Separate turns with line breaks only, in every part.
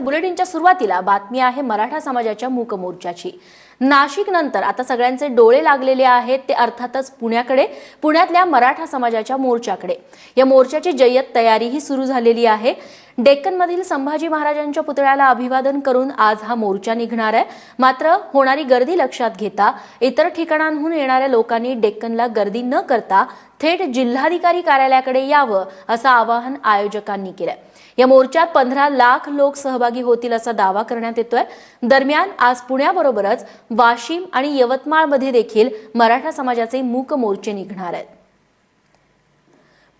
बुलेटिनच्या सुरुवातीला बातमी आहे मराठा समाजाच्या मूक मोर्चाची नाशिक नंतर आता सगळ्यांचे डोळे लागलेले आहेत ते अर्थातच पुण्याकडे पुण्यातल्या मराठा समाजाच्या मोर्चाकडे. या मोर्चाची जय्यत तयारीही सुरू झालेली आहे. डेक्कनमधील संभाजी महाराजांच्या पुतळ्याला अभिवादन करून आज हा मोर्चा निघणार आहे. मात्र होणारी गर्दी लक्षात घेता इतर ठिकाणांहून येणाऱ्या लोकांनी डेक्कनला गर्दी न करता थेट जिल्हाधिकारी कार्यालयाकडे यावं असं आवाहन आयोजकांनी केलंय. या मोर्चात पंधरा लाख लोक सहभागी होतील असा दावा करण्यात येतोय. दरम्यान आज पुण्याबरोबरच वाशिम आणि यवतमाळमध्ये देखील मराठा समाजाचे मूक मोर्चे निघणार आहेत.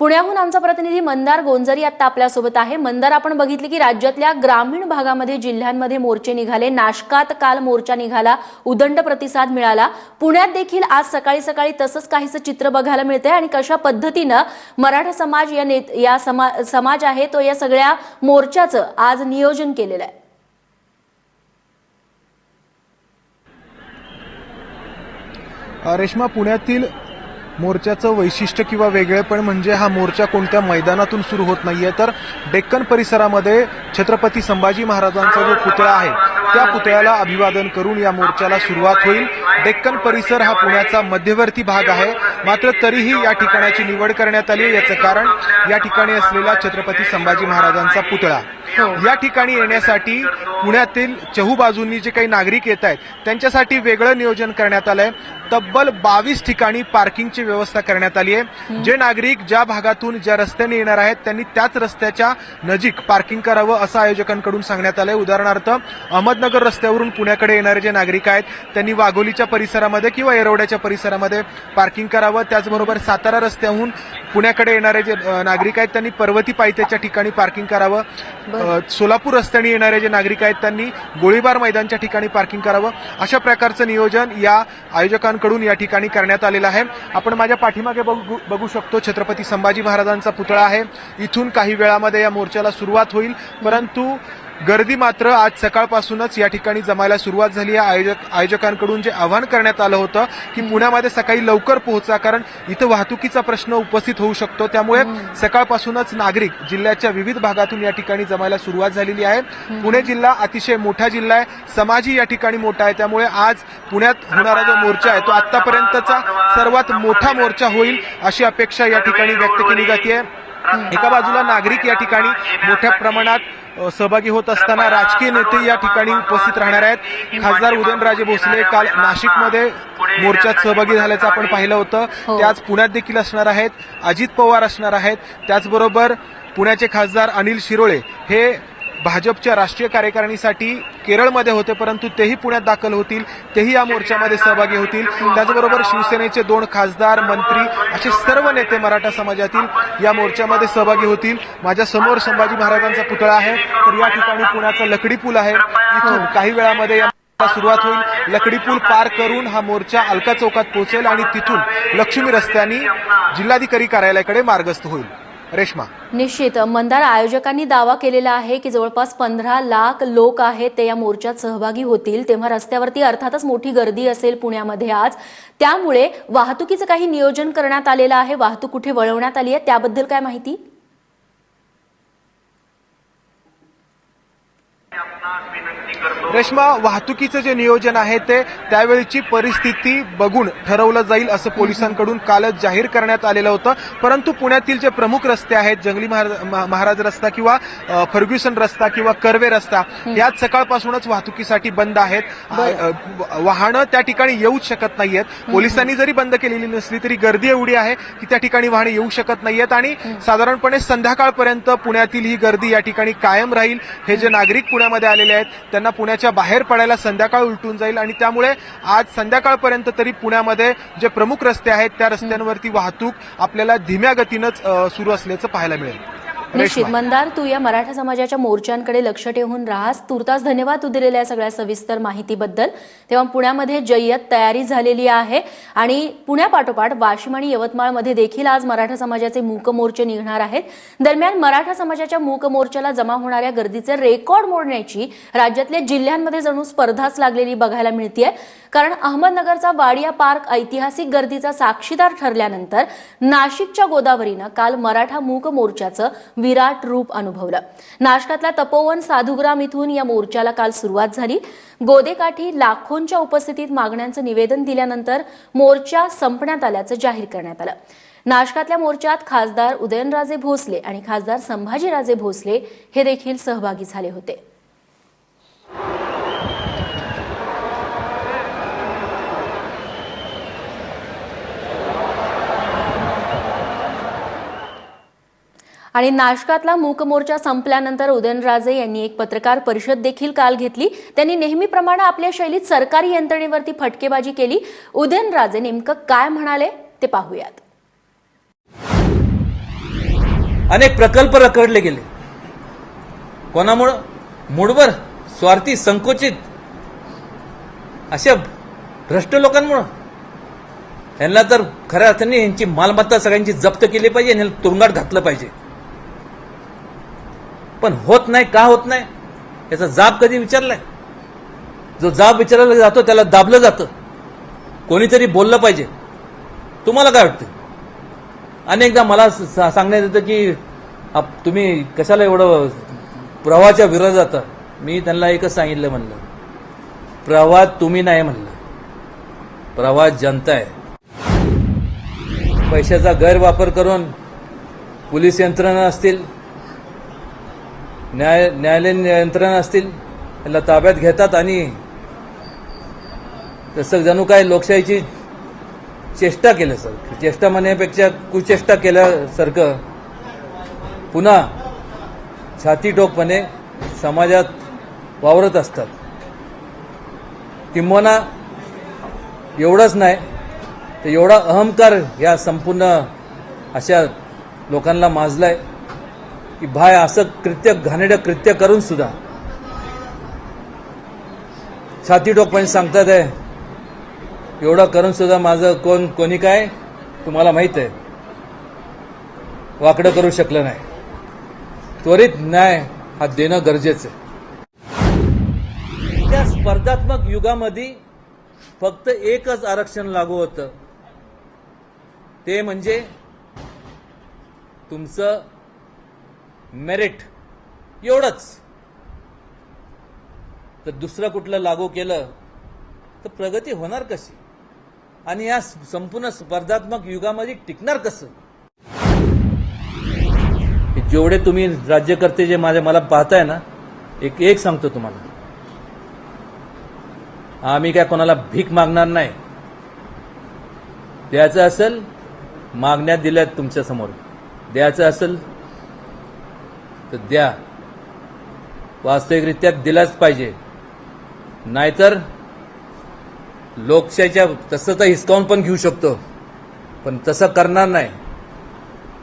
पुण्याहून आमचा प्रतिनिधी मंदार गोंजरी आता आपल्यासोबत आहे. मंदार आपण बघितले की राज्यातल्या ग्रामीण भागामध्ये जिल्ह्यांमध्ये मोर्चे निघाले. नाशकात काल मोर्चा निघाला. उदंड प्रतिसाद मिळाला. पुण्यात देखील आज सकाळी सकाळी तसंच काहीसं चित्र बघायला मिळतंय आणि कशा पद्धतीनं मराठा समाज या नेत या समा समाज आहे तो या सगळ्या मोर्चाचं आज नियोजन केलेलं आहे.
रेश्मा पुण्यातील मोर्चाचं वैशिष्ट्य किंवा वेगळेपण म्हणजे हा मोर्चा कोणत्या मैदानातून सुरू होत नाहीये तर डेक्कन परिसरामध्ये छत्रपती संभाजी महाराजांचा जो पुतळा आहे त्या पुतळ्याला अभिवादन करून या मोर्चाला सुरुवात होईल. डेक्कन परिसर हा पुण्याचा मध्यवर्ती भाग आहे मात्र तरीही या ठिकाणाची निवड करण्यात आली याचं कारण या ठिकाणी असलेला छत्रपती संभाजी महाराजांचा पुतळा. या ठिकाणी येण्यासाठी पुण्यातील चहू बाजूंनी जे काही नागरिक येत आहेत त्यांच्यासाठी वेगळं नियोजन करण्यात आलंय. तब्बल बावीस ठिकाणी पार्किंगची व्यवस्था करण्यात आली आहे. जे नागरिक ज्या भागातून ज्या रस्त्याने येणार आहेत त्यांनी त्याच रस्त्याच्या नजीक पार्किंग करावं असं आयोजकांकडून सांगण्यात आलंय. उदाहरणार्थ अहमदनगर रस्त्यावरून पुण्याकडे येणारे जे नागरिक आहेत त्यांनी वाघोलीच्या परिसरामध्ये किंवा येरवड्याच्या परिसरामध्ये पार्किंग करावं. त्याचबरोबर सातारा रस्त्याहून पुण्याकडे येणारे जे नागरिक आहेत त्यांनी पर्वती पायथ्याच्या ठिकाणी पार्किंग करावं. सोलापूर रस्त्याने येणारे जे नागरिक आहेत त्यांनी गोळीबार मैदानच्या ठिकाणी पार्किंग करावं. अशा प्रकारचं नियोजन या आयोजकांकडून या ठिकाणी करण्यात आलेलं आहे. आपण माझ्या पाठीमागे बघू बघू शकतो छत्रपती संभाजी महाराजांचा पुतळा आहे. इथून काही वेळामध्ये या मोर्चाला सुरुवात होईल. परंतु गर्दी मात्र आज सकाळपासूनच या ठिकाणी जमायला सुरुवात झाली आहे. आयोजक आयोजकांकडून जे आवाहन करण्यात आलं होतं की पुण्यामध्ये सकाळी लवकर पोहोचा कारण इथं वाहतुकीचा प्रश्न उपस्थित होऊ शकतो. त्यामुळे सकाळपासूनच नागरिक जिल्ह्याच्या विविध भागातून या ठिकाणी जमायला सुरुवात झालेली आहे. पुणे जिल्हा अतिशय मोठा जिल्हा आहे. समाजही या ठिकाणी मोठा आहे. त्यामुळे आज पुण्यात होणारा जो मोर्चा आहे तो आतापर्यंतचा सर्वात मोठा मोर्चा होईल अशी अपेक्षा या ठिकाणी व्यक्त केली जाते. एका बाजूला नागरिक या ठिकाणी मोठ्या प्रमाणात सहभागी होत असताना राजकीय नेते या ठिकाणी उपस्थित राहणार आहेत. खासदार उदयनराजे भोसले काल नाशिकमध्ये मोर्चात सहभागी झाल्याचं आपण पाहिलं होतं.
हो.
ते आज पुण्यात देखील असणार आहेत. अजित पवार असणार आहेत. त्याचबरोबर पुण्याचे खासदार अनिल शिरोळे हे भाजपच्या राष्ट्रीय कार्यकारिणीसाठी केरळमध्ये होते परंतु तेही पुण्यात दाखल होतील तेही या मोर्चामध्ये सहभागी होतील. त्याचबरोबर शिवसेनेचे दोन खासदार मंत्री असे सर्व नेते मराठा समाजातील या मोर्चामध्ये सहभागी होतील. माझ्यासमोर संभाजी महाराजांचा पुतळा आहे. तर या ठिकाणी पुण्याचा लकडी पूल आहे. इथून काही वेळामध्ये या सुरुवात होईल. लकडी पूल पार करून हा मोर्चा अलका चौकात पोहोचेल आणि तिथून लक्ष्मी रस्त्याने जिल्हाधिकारी कार्यालयाकडे मार्गस्थ होईल. रेश्मा.
निश्चित. मंदार आयोजकांनी दावा केलेला आहे की जवळपास पंधरा लाख लोक आहेत ते या मोर्चात सहभागी होतील. तेव्हा रस्त्यावरती अर्थातच मोठी गर्दी असेल पुण्यामध्ये आज. त्यामुळे वाहतुकीचं काही नियोजन करण्यात आलेलं आहे. वाहतूक कुठे वळवण्यात आली आहे? त्याबद्दल काय माहिती?
रेश्मा वाहतुकीचं जे नियोजन आहे ते त्यावेळीची परिस्थिती बघून ठरवलं जाईल असं पोलिसांकडून कालच जाहीर करण्यात आलेलं होतं. परंतु पुण्यातील जे प्रमुख रस्ते आहेत जंगली महाराज महा- महाराज रस्ता किंवा फर्ग्युसन रस्ता किंवा कर्वे रस्ता यात सकाळपासूनच वाहतुकीसाठी बंद आहेत. वाहनं त्या ठिकाणी येऊच शकत नाहीयेत. पोलिसांनी जरी बंद केलेली नसली तरी गर्दी एवढी आहे की त्या ठिकाणी वाहने येऊ शकत नाहीयेत आणि साधारणपणे संध्याकाळपर्यंत पुण्यातील ही गर्दी या ठिकाणी कायम राहील. हे जे नागरिक पुण्यामध्ये आलेले आहेत त्यांना पुण्याच्या बाहेर पडायला संध्याकाळ उलटून जाईल आणि त्यामुळे आज संध्याकाळपर्यंत तरी पुण्यामध्ये जे प्रमुख रस्ते आहेत त्या रस्त्यांवरती वाहतूक आपल्याला धीम्या गतीनंच सुरू असल्याचं पाहायला मिळेल.
निश्चित. मंदार तू या मराठा समाजाच्या मोर्चांकडे लक्ष ठेवून राहास. तुर्तास धन्यवाद तू दिलेल्या सगळ्या सविस्तर माहितीबद्दल. तेव्हा पुण्यामध्ये जय्यत तयारी झालेली आहे आणि पुण्यापाठोपाठ वाशिम आणि यवतमाळमध्ये देखील आज मराठा समाजाचे मूक मोर्चे निघणार आहेत. दरम्यान मराठा समाजाच्या मूक मोर्चाला जमा होणाऱ्या गर्दीचे रेकॉर्ड मोडण्याची राज्यातल्या जिल्ह्यांमध्ये जणू स्पर्धाच लागलेली बघायला मिळतीये. कारण अहमदनगरचा वाडिया पार्क ऐतिहासिक गर्दीचा साक्षीदार ठरल्यानंतर नाशिकच्या गोदावरीनं काल मराठा मूक मोर्चाचं विराट रूप अनुभवलं. नाशकातल्या तपोवन साधुग्राम इथून या मोर्चाला काल सुरुवात झाली. गोदेकाठी लाखोंच्या उपस्थितीत मागण्यांचं निवेदन दिल्यानंतर मोर्चा संपण्यात आल्याचं जाहीर करण्यात आलं. नाशकातल्या मोर्चात खासदार उदयनराजे भोसले आणि खासदार संभाजीराजे भोसले हे देखील सहभागी झाले होते. आणि नाशकातला मूक मोर्चा संपल्यानंतर उदयनराजे यांनी एक पत्रकार परिषद देखील काल घेतली. त्यांनी नेहमीप्रमाणे आपल्या शैलीत सरकारी यंत्रणेवरती फटकेबाजी केली. उदयनराजे नेमकं काय म्हणाले ते पाहूयात.
अनेक प्रकल्प रखडले गेले. कोणामुळं? मूडवर स्वार्थी संकुचित. अशा भ्रष्ट लोकांमुळं. यांना तर खऱ्या अर्थाने यांची मालमत्ता सगळ्यांची जप्त केली पाहिजे आणि यांना तुरुंगात घातलं पाहिजे. पण होत नाही का होत नाही? याचा जाब कधी विचारलाय? जो जाब विचारला जातो त्याला दाबलं जातं. कोणीतरी बोललं पाहिजे. तुम्हाला काय वाटतं? अनेकदा मला स- सा- सांगण्यात येतं की आप- तुम्ही कशाला एवढं प्रवाहाच्या विरोधात जाता? मी त्यांना एकच सांगितलं म्हणलं. प्रवाह तुम्ही नाही म्हणलं. प्रवाह जनता आहे. पैशाचा गैरवापर करून पोलीस यंत्रणा असतील न्याय न्यायालयीन यंत्रणा असतील याला ताब्यात घेतात आणि तसं जणू काय लोकशाहीची चेष्टा केल्यासारखं चेष्टा म्हणण्यापेक्षा कुचेष्टा केल्यासारखं पुन्हा छातीटोकपणे समाजात वावरत असतात. किंबहुना एवढंच नाही तर एवढा अहंकार या संपूर्ण अशा लोकांना माजलाय. की भाय असं कृत्य घाणेरडं कृत्य करून सुद्धा. छाती टोकपणे सांगतात आहे एवढं करून सुद्धा माझं कोण कोणी काय? तुम्हाला माहीत आहे. वाकडं करू शकलं नाही. त्वरित न्याय हा देणं गरजेचं आहे. त्या स्पर्धात्मक युगामध्ये फक्त एकच आरक्षण लागू होतं. ते म्हणजे तुमचं मेरिट. एवढंच. तर दुसरं कुठलं लागू केलं तर प्रगती होणार कशी? आणि या संपूर्ण स्पर्धात्मक युगामध्ये टिकणार कसं? जेवढे तुम्ही राज्यकर्ते जे माझ्या मला पाहताय ना एक एक सांगतो तुम्हाला. आम्ही काय कोणाला भीक मागणार नाही. द्यायचं असेल मागण्यात दिल्यात तुमच्यासमोर. द्यायचं असेल तर द्या. वास्तविकरित्या दिलाच पाहिजे. नाहीतर लोकशाहीच्या तसं तर हिसकावून पण घेऊ शकतो. पण तसं करणार नाही.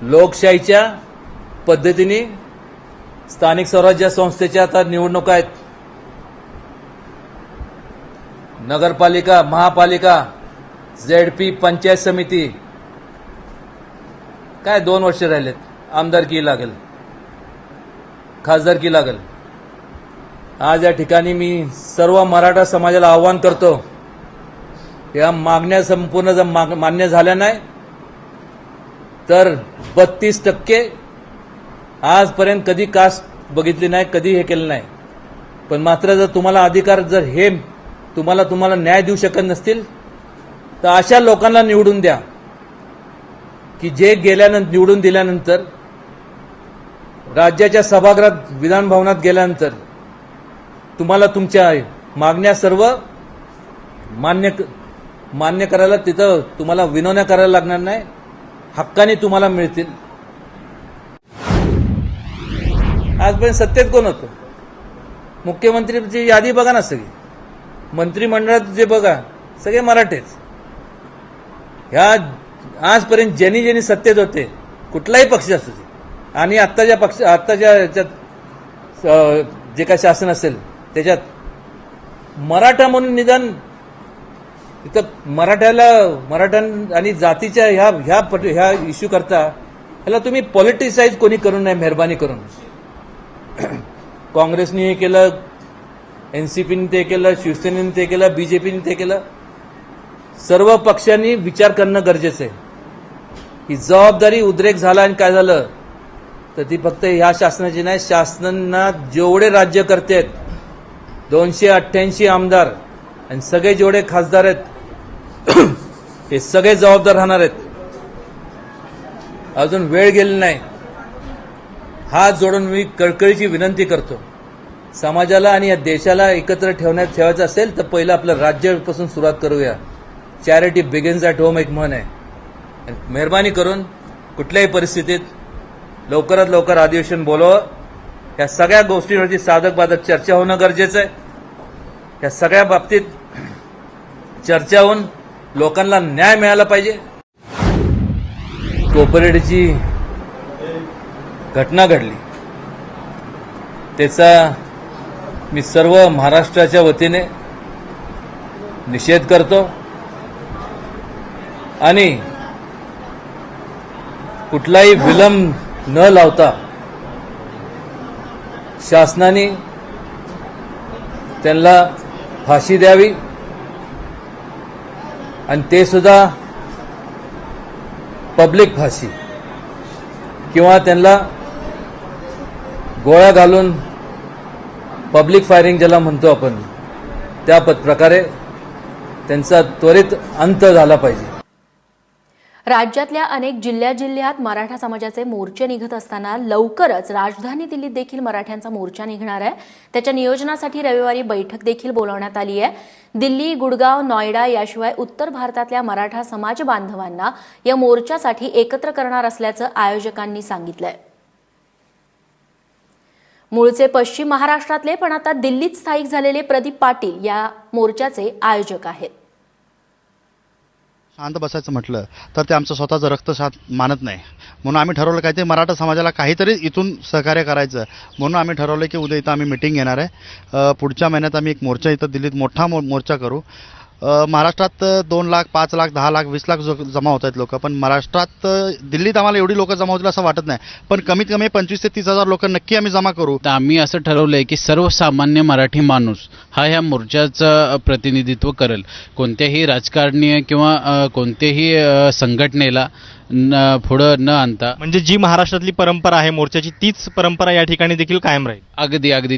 लोकशाहीच्या पद्धतीने स्थानिक स्वराज्य संस्थेच्या आता निवडणुका आहेत. नगरपालिका महापालिका झेडपी पंचायत समिती. काय दोन वर्ष राहिलेत? आमदारकी लागेल. खासदारकी लागेल. आज या ठिकाणी मी सर्व मराठा समाजाला आव्हान करतो. या मागण्या संपूर्ण जर माग- मान्य झाल्या नाही तर बत्तीस टक्के आजपर्यंत कधी कास्ट बघितली नाही कधी हे केलं नाही. पण मात्र जर तुम्हाला अधिकार जर हे तुम्हाला तुम्हाला न्याय देऊ शकत नसतील तर अशा लोकांना निवडून द्या की जे गेल्यानंतर निवडून दिल्यानंतर राज्याच्या सभागृहात विधानभवनात गेल्यानंतर तुम्हाला तुमच्या मागण्या सर्व मान्य मान्य करायला तिथं तुम्हाला विनवण्या करायला लागणार नाही. हक्काने तुम्हाला मिळतील. आजपर्यंत सत्तेत कोण होतं? मुख्यमंत्रीची यादी बघा ना सगळी. मंत्रिमंडळात जे बघा सगळे मराठेच. ह्या आजपर्यंत ज्यांनी ज्यांनी सत्तेत होते कुठलाही पक्ष असू दे. आणि आत्ताच्या पक्ष आत्ताच्या याच्यात जे काय शासन असेल त्याच्यात मराठा म्हणून निदान इथं मराठ्याला मराठा आणि जातीच्या ह्या ह्या पट- ह्या इश्यू करता ह्याला तुम्ही पॉलिटिसाइज कोणी करू नये मेहरबानी करून. काँग्रेसने हे केलं एनसीपीने ते केलं शिवसेनेने ते केलं बीजेपीने ते केलं सर्व पक्षांनी विचार करणं गरजेचं आहे. ही जबाबदारी उद्रेक झाला आणि काय झालं? तर ती फक्त ह्या शासनाची नाही शासनांना जेवढे राज्यकर्ते आहेत दोनशे अठ्ठ्याऐंशी आमदार आणि सगळे जेवढे खासदार आहेत हे सगळे जबाबदार राहणार आहेत. अजून वेळ गेली नाही. हात जोडून मी कळकळीची विनंती करतो. समाजाला आणि या देशाला एकत्र ठेवण्यात ठेवायचं असेल तर पहिलं आपलं राज्यापासून सुरुवात करूया. चॅरिटी बिगिन्स ॲट होम एक म्हण आहे. मेहरबानी करून कुठल्याही परिस्थितीत लवकरात लवकर अधिवेशन बोलावं. या सगळ्या गोष्टींवरती साधक बाधक चर्चा होणं गरजेचं आहे. या सगळ्या बाबतीत चर्चा होऊन लोकांना न्याय मिळाला पाहिजे. कोपरेडची घटना घडली. त्याचा मी सर्व महाराष्ट्राच्या वतीने निषेध करतो. आणि कुठलाही विलंब न लावता शासनाने त्यांना फाशी द्यावी आणि ते सुद्धा पब्लिक फाशी किंवा त्यांना गोळ्या घालून पब्लिक फायरिंग ज्याला म्हणतो आपण त्या प्रकारे त्यांचा त्वरित अंत झाला पाहिजे.
राज्यातल्या अनेक जिल्ह्या जिल्ह्यात मराठा समाजाचे मोर्चे निघत असताना लवकरच राजधानी दिल्लीत देखील मराठ्यांचा मोर्चा निघणार आहे. त्याच्या नियोजनासाठी रविवारी बैठक देखील बोलावण्यात आली आहे. दिल्ली गुडगाव नॉयडा याशिवाय उत्तर भारतातल्या मराठा समाज बांधवांना या मोर्चासाठी एकत्र करणार असल्याचं आयोजकांनी सांगितलंय. मूळचे पश्चिम महाराष्ट्रातले पण आता दिल्लीत स्थायिक झालेले प्रदीप पाटील या मोर्चाचे आयोजक आहेत.
शांत बसायचं म्हटलं तर ते आमचं स्वतःचं रक्त शांत मानत नाही. म्हणून आम्ही ठरवलं काहीतरी मराठा समाजाला काहीतरी इथून सहकार्य करायचं. म्हणून आम्ही ठरवलं की उद्या इथं आम्ही मिटिंग घेणार आहे. पुढच्या महिन्यात आम्ही एक मोर्चा इथं दिल्लीत मोठा मो मोर्चा करू. महाराष्ट्रात दोन लाख पाच लाख दहा लाख वीस लाख जमा होत आहेत लोक पण महाराष्ट्रात दिल्लीत आम्हाला एवढी लोक जमा होतील असं वाटत नाही. पण कमीत कमी पंचवीस ते तीस हजार लोक नक्की आम्ही जमा करू.
तर आम्ही असं ठरवलंय की सर्वसामान्य मराठी माणूस हा ह्या मोर्चाचं प्रतिनिधित्व करेल. कोणत्याही राजकारणीय किंवा कोणत्याही संघटनेला न पुढं न आणता.
म्हणजे जी महाराष्ट्रातली परंपरा आहे मोर्चाची तीच परंपरा या ठिकाणी देखील कायम राहील.
अगदी अगदी.